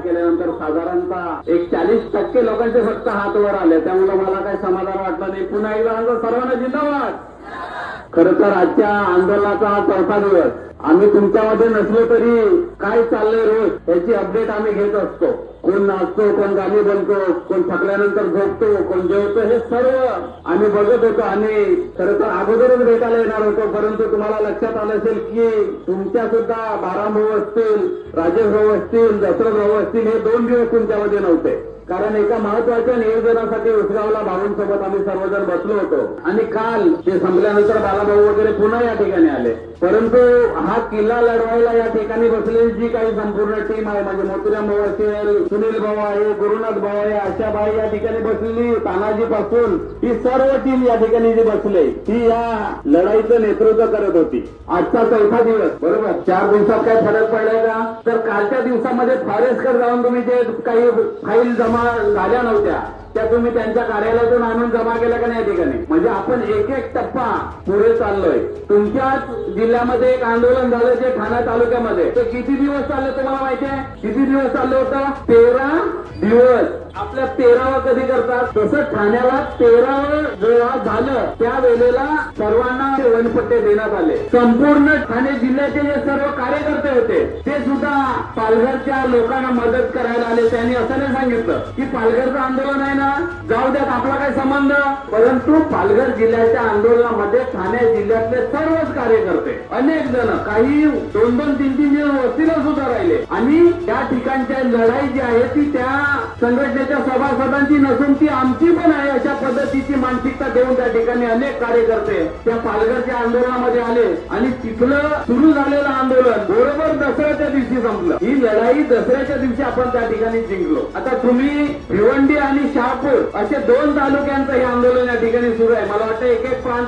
केल्यानंतर साधारणतः एक चाळीस टक्के लोकांचे फक्त हात वर आले. त्यामुळे मला काही समाधान वाटलं नाही. पुन्हा एकदा सर्वांना जिंदाबाद. खर तर आजच्या आंदोलनाचा हा चौथा दिवस. आम्ही तुमच्यामध्ये नसलो तरी काय चाललंय रोज याची अपडेट आम्ही घेत असतो. कोण नाचतो कोण गाणी बनतो कोण थकल्यानंतर झोपतो कोण जेवतो हे सर्व आम्ही बघत होतो. आणि खरं तर अगोदरच भेटायला येणार होतो परंतु तुम्हाला लक्षात आलं असेल की तुमच्या सुद्धा बारा भाऊ असतील राजेश भाऊ असतील दशरथ भाऊ असतील हे दोन दिवस तुमच्यामध्ये नव्हते. कारण एका महत्त्वाच्या नियोजनासाठी उसगावला भाऊंसोबत आम्ही सर्वजण बसलो होतो. आणि काल ते संपल्यानंतर बालाभाऊ वगैरे पुन्हा या ठिकाणी आले. परंतु हा किल्ला लढवायला या ठिकाणी बसलेली जी काही संपूर्ण टीम आहे म्हणजे मोतीराम भाऊ असेल सुनील भाऊ आहे गुरुनाथ भाऊ आहे आशा भाई या ठिकाणी बसलेली तानाजी पासून ही सर्व टीम या ठिकाणी जी बसले ही या लढाईचं नेतृत्व करत होती. आजचा चौथा दिवस बरोबर? चार दिवसात काय फरक पडलाय का? तर कालच्या दिवसामध्ये फॉरेस्टकडे जाऊन तुम्ही जे काही फाईल जमा झाल्या नव्हत्या. त्या तुम्ही त्यांच्या कार्यालयातून आणून जमा केल्या का नाही ठिकाणी? म्हणजे आपण एक एक टप्पा पुढे चाललोय. तुमच्याच जिल्ह्यामध्ये एक आंदोलन झालं जे ठाणा तालुक्यामध्ये. ते किती दिवस चाललं तुम्हाला माहिती आहे? किती दिवस चाललं होतं? तेरा दिवस. आपल्या तेरावा कधी करतात? तसं ठाण्याला तेरावं जेव्हा झालं. त्या वेळेला सर्वांना वनपट्टे देण्यात आले. संपूर्ण ठाणे जिल्ह्याचे जे सर्व कार्यकर्ते होते ते सुद्धा पालघरच्या लोकांना मदत करायला आले. त्यांनी असं नाही सांगितलं की पालघरचं आंदोलन आहे ना जाऊ द्यात आपला काय संबंध. परंतु पालघर जिल्ह्याच्या आंदोलनामध्ये ठाणे जिल्ह्यातले सर्वच कार्यकर्ते अनेक जण काही दोन दोन तीन तीन दिवस वस्तीला सुद्धा राहिले. आणि त्या ठिकाणच्या लढाई जी आहे ती त्या संघटनेच्या सभासदांची नसून ती आमची पण आहे अशा पद्धतीची मानसिकता देऊन त्या ठिकाणी अनेक कार्यकर्ते त्या पालघरच्या आंदोलनामध्ये आले. आणि तिथलं सुरू झालेलं आंदोलन बरोबर दसऱ्याच्या दिवशी संपलं. ही लढाई दसऱ्याच्या दिवशी आपण त्या ठिकाणी जिंकलो. आता तुम्ही भिवंडी आणि शहापूर असे दोन तालुक्यांचं हे आंदोलन या ठिकाणी सुरू आहे. मला वाटतं एक एक प्रांत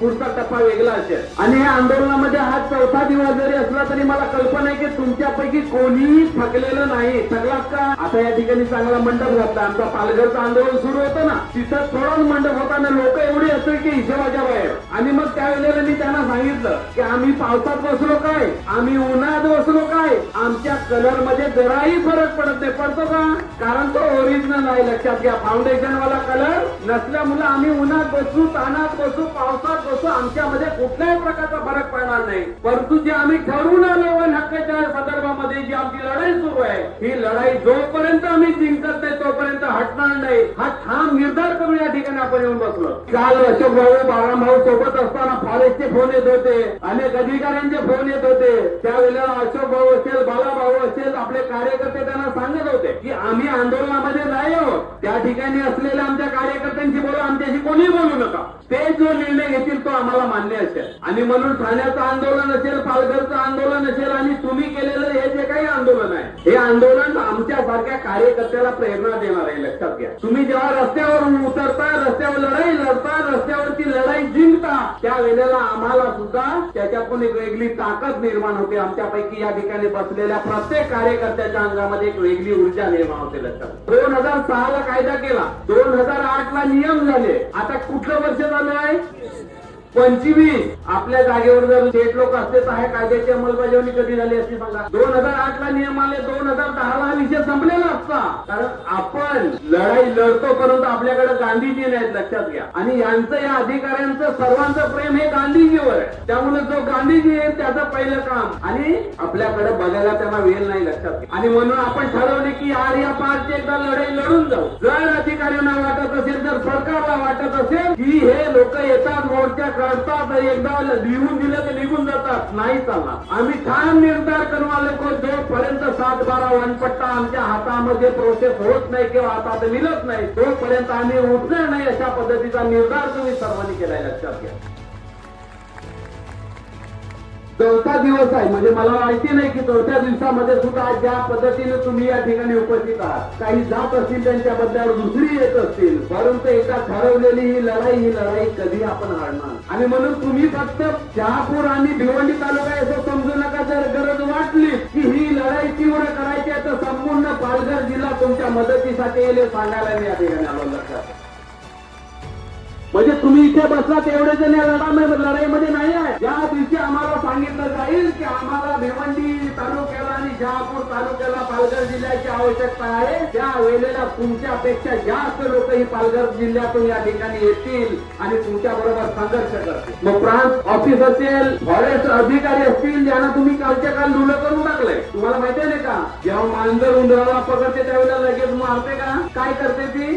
पुढचा टप्पा वेगळा असेल. आणि या आंदोलनामध्ये हा चौथा दिवस जरी असला तरी मला कल्पना आहे की तुमच्यापैकी कोणीही थकलेलं नाही. थकलात का? आता या ठिकाणी चांगला मंडप घातला आमचा पालघरचं आंदोलन सुरू होतं ना तिथं थोडाच मंडप होता ना लोक एवढी असतील की हिशोबाच्या बाहेर. आणि मग त्यावेळेला मी त्यांना सांगितलं की आम्ही पावसात बसलो काय? आम्ही उन्हात बसलो काय? आमच्या कलरमध्ये जराही फरक पडत नाही. पडतो का? कारण तो ओरिजिनल आहे. लक्षात घ्या फाउंडेशन वाला कलर नसल्यामुळे आम्ही उन्हात बसू तानात बसू पावसात बसू आमच्यामध्ये कुठल्याही प्रकारचा फरक पडणार नाही. परंतु जे आम्ही ठरवून आलो वन हक्काच्या संदर्भामध्ये जी आमची लढाई सुरू आहे ही लढाई जोपर्यंत आम्ही जिंकत नाही तोपर्यंत हटणार नाही. हा ठाम निर्धार करून या ठिकाणी आपण येऊन बसलो. काल अशोक भाऊ बाळाम भाऊ सोबत असताना फॉरेस्टचे फोन येत होते. अनेक अधिकाऱ्यांचे फोन येत होते. त्यावेळेला अशोक भाऊ असेल बाला भाऊ असेल आपले कार्यकर्ते त्यांना सांगत होते की आम्ही आंदोलनामध्ये नाही आहोत. त्या ठिकाणी असलेल्या आमच्या कार्यकर्त्यांशी बोला आमच्याशी कोणी बोलू नका. ते जो निर्णय घेतील तो आम्हाला मान्य असेल. आणि म्हणून ठाण्याचं आंदोलन असेल पालघरचं आंदोलन असेल आणि तुम्ही केलेलं हे जे काही आंदोलन आहे हे आंदोलन आमच्या कार्यकर्त्याला प्रेरणा देणार आहे लक्षात घ्या. तुम्ही जेव्हा रस्त्यावर उतरता रस्त्यावर लढाई लढता रस्त्यावरती लढाई जिंकता त्या वेळेला आम्हाला सुद्धा त्याच्यातून एक वेगळी ताकद निर्माण होते. आमच्यापैकी या ठिकाणी बसलेल्या प्रत्येक कार्यकर्त्याच्या अंगामध्ये एक वेगळी ऊर्जा निर्माण होते लक्षात दोन हजार सहा ला कायदा केला. दोन हजार आठ ला नियम झाले. आता कुठलं वर्ष झालं आहे? पंचवी आपल्या जागेवर जर थेट लोक असते तर ह्या कायद्याची अंमलबजावणी कधी झाली असती सांगा दोन हजार आठ ला नियम आले दोन हजार दहा ला विषय संपलेला असता. कारण आपण लढाई लढतो परंतु आपल्याकडे गांधीजी नाहीत लक्षात घ्या. आणि यांचं या अधिकाऱ्यांचं सर्वांचं प्रेम हे गांधीजीवर आहे. त्यामुळे जो गांधीजी आहे त्याचं पहिलं काम. आणि आपल्याकडे बघायला त्यांना वेळ नाही लक्षात घ्या. आणि म्हणून आपण ठरवले की यार या पार्टी एकदा लढाई लढून जाऊ. जर अधिकाऱ्यांना वाटत असेल जर सरकारला वाटत असेल की हे लोक येतात मोर्चा करतात एकदा लिहून दिलं तर निघून जातात. नाही चालणार. आम्ही ठाम निर्धार करून आलो जोपर्यंत सात बारा वनपट्टा आमच्या हातामध्ये प्रोसेस होत नाही किंवा हातात मिळत नाही तोपर्यंत आम्ही उठणार नाही अशा पद्धतीचा निर्धार तुम्ही सर्वांनी केलाय लक्षात घ्या. चौथा दिवस आहे. म्हणजे मला माहिती नाही की चौथ्या दिवसामध्ये सुद्धा ज्या पद्धतीने तुम्ही या ठिकाणी उपस्थित आहात. काही जात असतील त्यांच्या बदल्यावर दुसरी येत असतील. परंतु एका ठरवलेली ही लढाई ही लढाई कधी आपण हारणार? आणि म्हणून तुम्ही फक्त शहापूर आणि भिवंडी तालुका असं समजू नका. जर गरज वाटली की ही लढाई तीव्र करायची आहे तर संपूर्ण पालघर जिल्हा तुमच्या मदतीसाठी येईल सांगायला मी या ठिकाणी आलो लक्षात. म्हणजे तुम्ही इथे बसला तेवढे जण या लढा लढाईमध्ये नाही आहे. ज्या दिवशी आम्हाला सांगितलं जाईल की आम्हाला भिवंडी तालुक्याला आणि शहापूर तालुक्याला पालघर जिल्ह्याची आवश्यकता आहे. त्या वेळेला तुमच्यापेक्षा जास्त लोक ही पालघर जिल्ह्यातून या ठिकाणी येतील आणि तुमच्या बरोबर संघर्ष करतील. मग प्रांत ऑफिस असेल फॉरेस्ट अधिकारी असतील ज्यांना तुम्ही कालच्या काल लुलं करून टाकलंय. तुम्हाला माहिती नाही का? जेव्हा मांजर उंदराला पकडते त्यावेळेला लगेच मारते का? काय करते ती?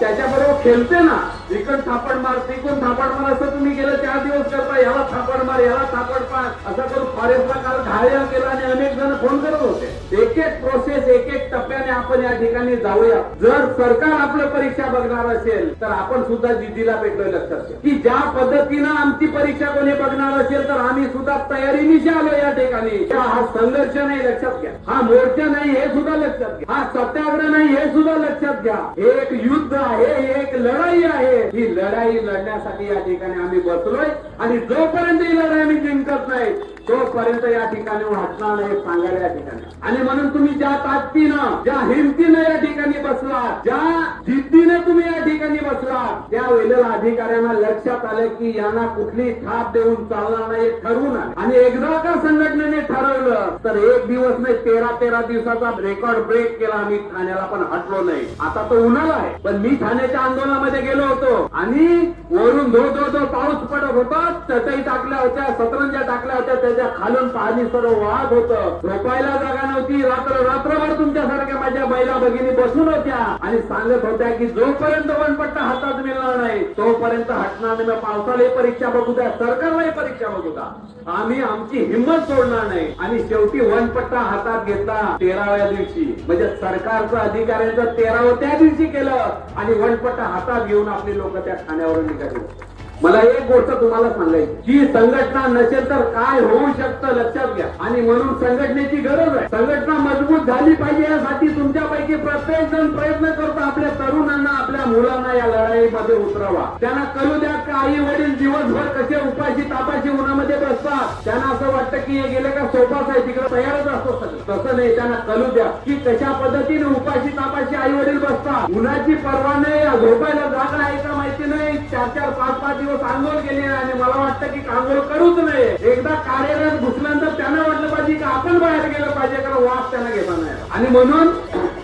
त्याच्याबरोबर खेळते ना. इकडं थापड मार तिकडून थापड मार असं तुम्ही गेलं चार दिवस करता याला थापड मार याला थापड मार असं करून फॉरेस्टला काल घायल केला आणि अनेक जण फोन करत होते. एक एक प्रोसेस एक एक टप्प्याने आपण या ठिकाणी जाऊया. जर सरकार आपलं परीक्षा बघणार असेल तर आपण सुद्धा जिद्दीला भेटलोय लक्षात की ज्या पद्धतीनं आमची परीक्षा कोणी बघणार असेल तर आम्ही सुद्धा तयारीनिशी आलो या ठिकाणी. हा हा संघर्ष नाही लक्षात घ्या. हा मोर्चा नाही हे सुद्धा लक्षात घ्या. हा सत्याग्रह नाही हे सुद्धा लक्षात घ्या. हे एक युद्ध आहे हे एक लढाई आहे. ही लढाई लढण्यासाठी या ठिकाणी आम्ही बसलोय. आणि जोपर्यंत ही लढाई आम्ही जिंकत नाही तोपर्यंत या ठिकाणी वाटणार नाही सांगायला या ठिकाणी. आणि म्हणून तुम्ही ज्या ताकदीनं ज्या हिमतीनं या ठिकाणी बसला ज्या जिद्दीनं तुम्ही या ठिकाणी बसला त्या वेळेला अधिकाऱ्यांना लक्षात आलं की यांना कुठली थाप देऊन चालणार नाही ठरवून आणि एकदा का संघटनेने ठरवलं तर एक दिवस नाही तेरा तेरा दिवसाचा रेकॉर्ड ब्रेक केला आम्ही ठाण्याला पण हटलो नाही. आता तो उन्हाळा आहे. पण मी ठाण्याच्या आंदोलनामध्ये गेलो होतो आणि वरून धो धो धो पाऊस पडत होता चटई टाकल्या होत्या सतरंजा टाकल्या होत्या त्याच्या खालून पाणी सर्व वाहत होतं. झोपायला जागा नव्हती. रात्र रात्रभर तुमच्यासारख्या माझ्या बैला भगिनी बसून होत्या. आणि सांगत होत्या की जोपर्यंत वनपट्टा हातात मिळणार नाही तोपर्यंत हटणार नाही. पावसालाही परीक्षा बघू द्या. सरकारलाही परीक्षा बघू द्या. आम्ही आमची हिंमत सोडणार नाही. आणि शेवटी वनपट्टा हातात घेतला तेराव्या दिवशी. म्हणजे सरकारचं अधिकाऱ्यांचं तेरावं त्या दिवशी केलं. आणि वनपट्टा हातात घेऊन आपली लोक त्या खाण्यावरून निघाले. मला एक गोष्ट तुम्हाला सांगायची की संघटना नसेल तर काय होऊ शकतं लक्षात घ्या. आणि म्हणून संघटनेची गरज आहे. संघटना मजबूत झाली पाहिजे यासाठी तुमच्यापैकी प्रत्येक जण प्रयत्न करतो आपल्या तरुणांना आपल्या मुलांना या लढाईमध्ये उतरवा. त्यांना कळू द्या का आई वडील दिवसभर कसे उपाशी तापाशी उन्हामध्ये बसतात? त्यांना असं वाटतं की हे गेले का सोपाच आहे तिकडे तयारच असतो तसं नाही त्यांना कळू द्या की कशा पद्धतीने उपाशी तापाशी आई वडील बसतात. उन्हाची परवा नाही झोपायला जागा आहे का माहिती नाही. चार चार पाच पाच दिवस आंघोळ गेले आणि मला वाटतं की आंघोळ करूच नाही. एकदा कार्यरत घुसल्यानंतर त्यांना वाटलं पाहिजे की आपण बाहेर गेलं पाहिजे कारण वास त्यांना घेता नाही आणि म्हणून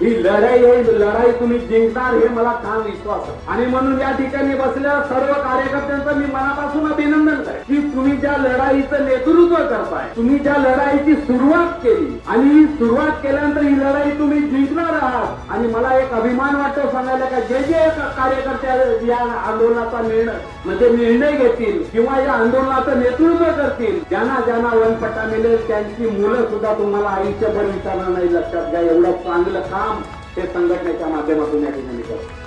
ही लढाई आहे लढाई तुम्ही जिंकणार हे मला ठाम विश्वास आहे. आणि म्हणून या ठिकाणी बसल्या सर्व कार्यकर्त्यांचं मी मनापासून अभिनंदन करेन की तुम्ही ज्या लढाईचं नेतृत्व करताय तुम्ही ज्या लढाईची सुरुवात केली आणि ही सुरुवात केल्यानंतर ही लढाई तुम्ही जिंकणार आहात. आणि मला एक अभिमान वाटतो सांगायला का जे जे कार्यकर्ते या आंदोलनाचा निर्णय म्हणजे निर्णय घेतील किंवा या आंदोलनाचं नेतृत्व करतील ज्यांना ज्यांना वनपट्टा मिळेल त्यांची मुलं सुद्धा तुम्हाला आयुष्यभर विचारणार नाही लक्षात घ्या एवढं चांगलं काम हे संघटनेच्या माध्यमातून या ठिकाणी करतो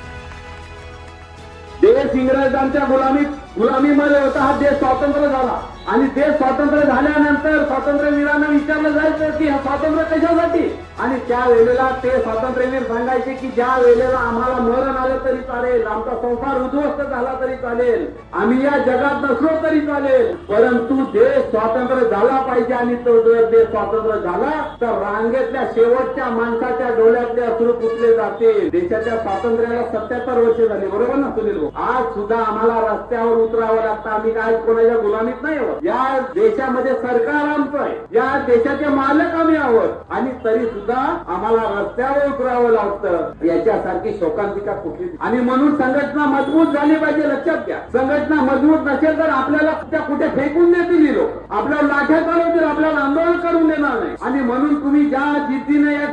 देश इंग्रजांच्या गुलामीत गुलामीमध्ये होता हा देश स्वातंत्र्य झाला. आणि देश स्वातंत्र्य झाल्यानंतर स्वातंत्र्यवीरांना विचारलं जायचं की स्वातंत्र्य कशासाठी? आणि त्या वेळेला ते स्वातंत्र्यवीर सांगायचे की ज्या वेळेला आम्हाला मरण आलं तरी चालेल आमचा संसार उद्ध्वस्त झाला तरी चालेल आम्ही या जगात नसलो तरी चालेल परंतु देश स्वातंत्र्य झाला पाहिजे आणि तो जर देश स्वातंत्र्य झाला तर रांगेतल्या शेवटच्या माणसाच्या डोळ्यातले अश्रू पुसले जाते देशाच्या स्वातंत्र्याला सत्याहत्तर वर्ष झाली बरोबर ना सुनील आज सुद्धा आम्हाला रस्त्यावर उतरावं लागतं. आम्ही काय कोणाच्या गुलामीत नाही आहोत या देशामध्ये सरकार आमचं आहे. या देशाचे मालक आम्ही आहोत. आणि तरी सुद्धा आम्हाला रस्त्यावर उतरावं लागतं. याच्यासारखी शोकांतिका कुठली आणि म्हणून संघटना मजबूत झाली पाहिजे लक्षात घ्या. संघटना मजबूत नसेल तर आपल्याला त्या कुठे फेकून देतील ही लोक. आपल्याला लाठ्या चालवतील आपल्याला आंदोलन करून देणार नाही. आणि म्हणून तुम्ही ज्या जिद्दीने या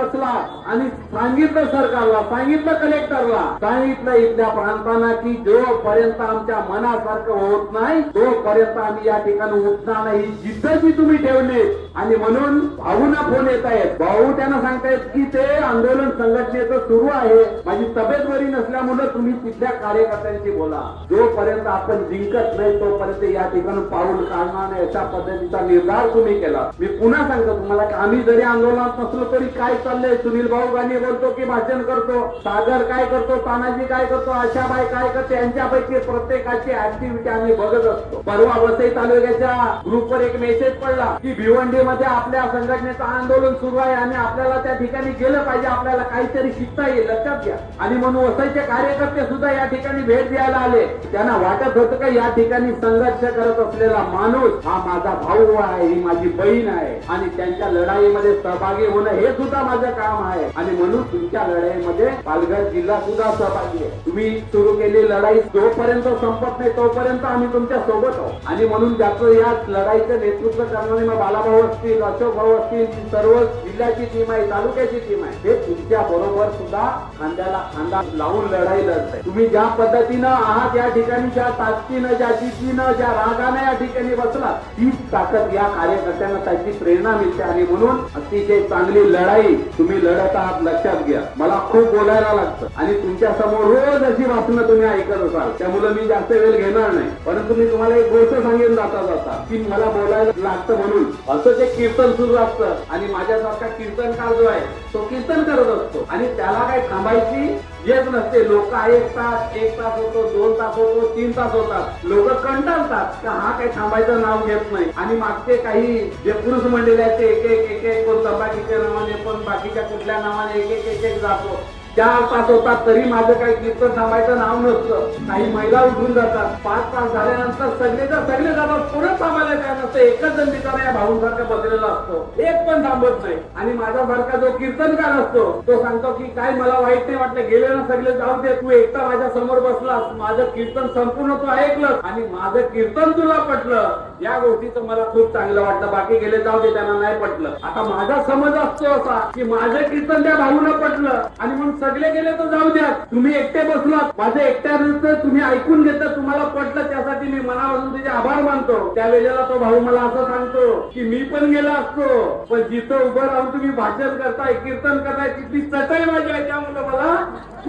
बसला आणि सांगितलं सरकारला सांगितलं कलेक्टरला सांगितलं इथल्या प्रांतांना की जोपर्यंत आमच्या मनासारखं होत नाही तोपर्यंत आम्ही या ठिकाणी उठणार नाही. जिद्द जी तुम्ही ठेवली आणि म्हणून भाऊना फोन येत आहेत. भाऊ त्यांना सांगतायत की ते आंदोलन संघटनेचं सुरू आहे. माझी तब्येत बरी नसल्यामुळे तुम्ही तिथल्या कार्यकर्त्यांशी बोला. जोपर्यंत आपण जिंकत नाही तोपर्यंत या ठिकाणी पाऊल काढणार नाही. अशा पद्धतीचा निर्धार तुम्ही केला. मी पुन्हा सांगतो तुम्हाला की आम्ही जरी आंदोलनात नसलो तरी काय चाललंय? सुनील भाऊ गांधी बोलतो की भाषण करतो. सागर काय करतो? तानाजी काय करतो? आशाबाई काय करते? यांच्यापैकी प्रत्येकाची ऍक्टिव्हिटी आम्ही बघत असतो. परवा वसई तालुक्याच्या ग्रुपवर एक मेसेज पडला की भिवंडी मध्ये आपल्या संघटनेचं आंदोलन सुरू आहे. आणि आपल्याला त्या ठिकाणी गेलं पाहिजे. आपल्याला काहीतरी शिकता येईल. लक्षात घ्या. आणि म्हणून वसईचे कार्यकर्ते सुद्धा या ठिकाणी भेट द्यायला आले. त्यांना वाटत होतं का या ठिकाणी संघर्ष करत असलेला माणूस हा माझा भाऊ आहे. ही माझी बहीण आहे. आणि त्यांच्या लढाईमध्ये सहभागी होणं हे सुद्धा माझं महत्वाचं काम आहे. आणि म्हणून तुमच्या लढाईमध्ये पालघर जिल्हा सुद्धा सहभागी आहे तुम्ही सुरू केलेली लढाई जोपर्यंत संपत नाही तोपर्यंत आम्ही तुमच्यासोबत आहोत. आणि म्हणून ज्याचं या लढाईचं नेतृत्व करणारे मग बालाभाऊ असतील अशोक भाऊ असतील सर्व जिल्ह्याची टीम आहे तालुक्याची टीम आहे. हे तुमच्या बरोबर सुद्धा खांद्याला खांदा लावून लढाई लढत आहे तुम्ही ज्या पद्धतीनं आहात या ठिकाणी ज्या ताकदीनं ज्या जिद्दीनं ज्या रागानं या ठिकाणी बसला तीच ताकद या कार्यकर्त्यांना त्याची प्रेरणा मिळते. आणि म्हणून अतिशय चांगली लढाई तुम्ही लढत आहात लक्षात घ्या. मला खूप बोलायला लागतं. आणि तुमच्यासमोर रोज अशी भाषणं तुम्ही ऐकत असाल. त्यामुळे मी जास्त वेळ घेणार नाही. परंतु मी तुम्हाला एक गोष्ट सांगेन जाता जाता की मला बोलायला लागतं म्हणून. असं ते कीर्तन सुरू असतं आणि माझ्यासारखा कीर्तनकार जो आहे तो कीर्तन करत असतो. आणि त्याला काय थांबायची येत नसते. लोक एक तास एक तास होतो दोन तास होतो तीन तास होतात. लोक कंटाळतात का हा काही थांबायचं नाव घेत नाही. आणि मागचे काही जे पुरुष मंडळी आहेत ते एक एक एक एक कोण तपाकीच्या नावाने पण बाकीच्या कुठल्या नावाने एक एक एक एक जातो. चार तास होतात तरी माझं काही कीर्तन थांबायचं नाव नसतं. काही महिला उठून जातात. पाच तास झाल्यानंतर सगळे जर सगळे जातात. पुढे थांबायला काय नसतं. एकच जण बिचारा या भाऊंसारखा बसलेला असतो. एक पण थांबत नाही. आणि माझ्यासारखा जो कीर्तनकार असतो तो सांगतो की काय मला वाईट नाही वाटलं. गेले ना सगळे जाऊ दे. तू एकटा माझ्यासमोर बसलास. माझं कीर्तन संपूर्ण तू ऐकलं आणि माझं कीर्तन तुला पटलं. या गोष्टीचं मला खूप चांगलं वाटलं. बाकी गेले जाऊ दे त्यांना नाही पटलं. आता माझा समज असतो असा की माझं कीर्तन त्या भाऊला पटलं. आणि म्हणून सगळे गेले तर जाऊ द्या. तुम्ही एकटे बसलात. माझं एकट्या तुम्ही ऐकून घेतलं तुम्हाला पटलं. त्यासाठी मी मनापासून त्याचे आभार मानतो. त्यावेळेला तो भाऊ मला असं सांगतो की मी पण गेला असतो. पण जिथं उभं राहून तुम्ही भाषण करताय कीर्तन करताय तिथली चटई माझी आहे. त्यामुळे मला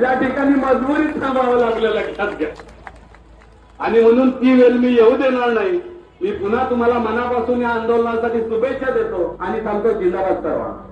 या ठिकाणी मजबुरीत थांबावं लागलं लक्षात घ्या. आणि म्हणून ती वेळ मी येऊ देणार नाही. मी पुन्हा तुम्हाला मनापासून या आंदोलनासाठी शुभेच्छा देतो आणि थांबतो जिंदाबाद सर्वांना